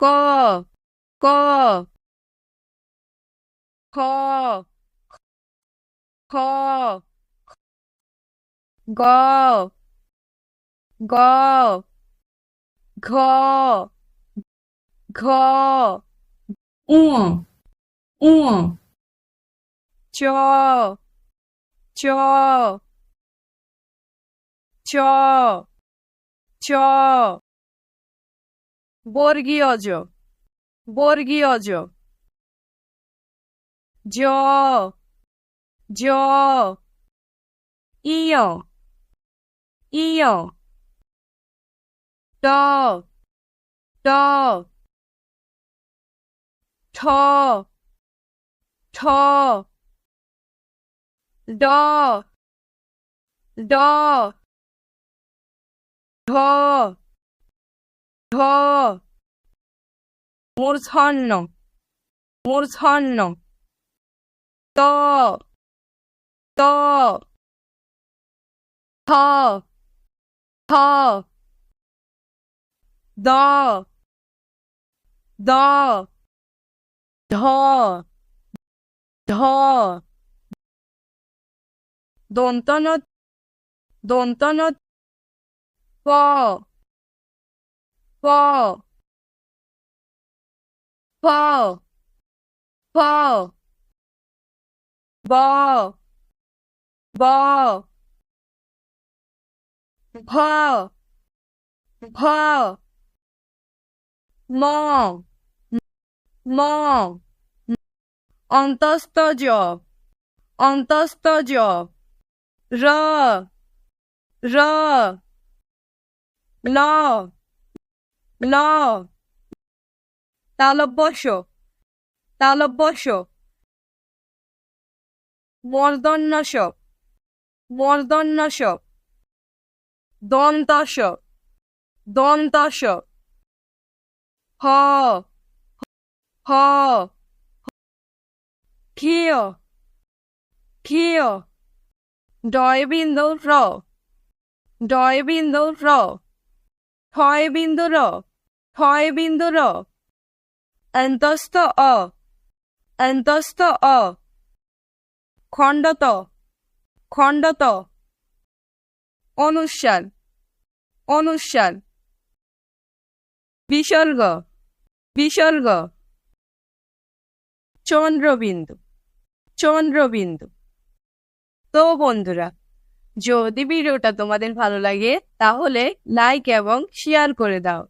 哥，哥，哥，哥，哥，哥，哥，嗯，嗯，超，超，超，超。Borghioso. Borghioso. Yo. Yo. Io. Io. Do. Do. To. To. Do. Do. Do. مرغها مرغان مرغان تا تا تا تا دا دا دا دا دونتانت دونتانت فا ball ball ball ball. Ball. Ball ball Mom. mall on the studio on the studio r r law. ল তালব্যস্য তালব্যস্য মর্দন্যস মর্দন্যস দন্তস দন্তস হ। হ। ক্ষীয় ক্ষীয় ডয় বিন্দু র। ডয় বিন্দু র। ছয় বিন্দু র। ছয় বিন্দু র অন্তস্থ অ অন্তস্থ অ খণ্ডত খণ্ডত অনুসার অনুসার বিসর্গ বিসর্গ চন্দ্রবিন্দু চন্দ্রবিন্দু তো বন্ধুরা, যদি ভিডিওটা তোমাদের ভালো লাগে, তাহলে লাইক এবং শেয়ার করে দাও।